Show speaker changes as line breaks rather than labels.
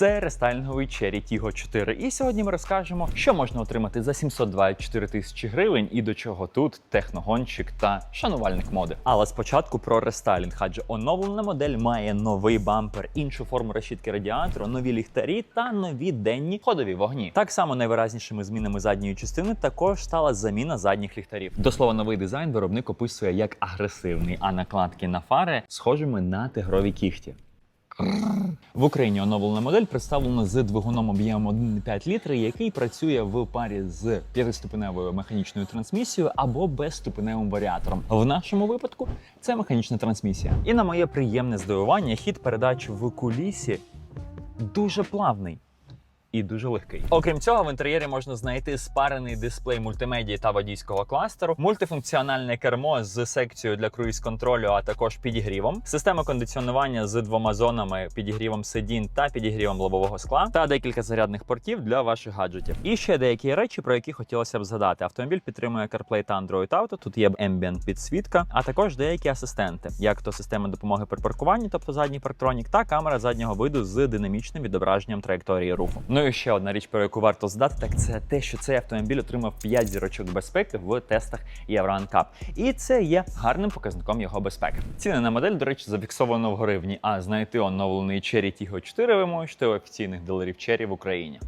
Це рестайлінговий Cherry Tiggo 4. І сьогодні ми розкажемо, що можна отримати за 724 тисячі гривень і до чого тут техногонщик та шанувальник моди. Але спочатку про рестайлінг, адже оновлена модель має новий бампер, іншу форму решітки радіатору, нові ліхтарі та нові денні ходові вогні. Так само найвиразнішими змінами задньої частини також стала заміна задніх ліхтарів. До слова, новий дизайн виробник описує як агресивний, а накладки на фари схожими на тигрові кіхті. В Україні оновлена модель представлена з двигуном об'ємом 1,5 літри, який працює в парі з п'ятиступеневою механічною трансмісією або безступеневим варіатором. В нашому випадку це механічна трансмісія. І на моє приємне здивування, хід передач в кулісі дуже плавний. І дуже легкий. Окрім цього, в інтер'єрі можна знайти спарений дисплей мультимедії та водійського кластеру, мультифункціональне кермо з секцією для круїз-контролю, а також підігрівом, система кондиціонування з двома зонами, підігрівом сидінь та підігрівом лобового скла, та декілька зарядних портів для ваших гаджетів. І ще деякі речі, про які хотілося б згадати. Автомобіль підтримує CarPlay та Android Auto. Тут є Ambient підсвітка, а також деякі асистенти, як то система допомоги при паркуванні, тобто задній парктронік, та камера заднього виду з динамічним відображенням траєкторії руху. Ну і ще одна річ, про яку варто здати, так це те, що цей автомобіль отримав 5 зірочок безпеки в тестах NCAP. І це є гарним показником його безпеки. Ціни на модель, до речі, зафіксовано в гривні, а знайти оновлений Cherry Tiggo 4 ви можете у офіційних дилерів Cherry в Україні.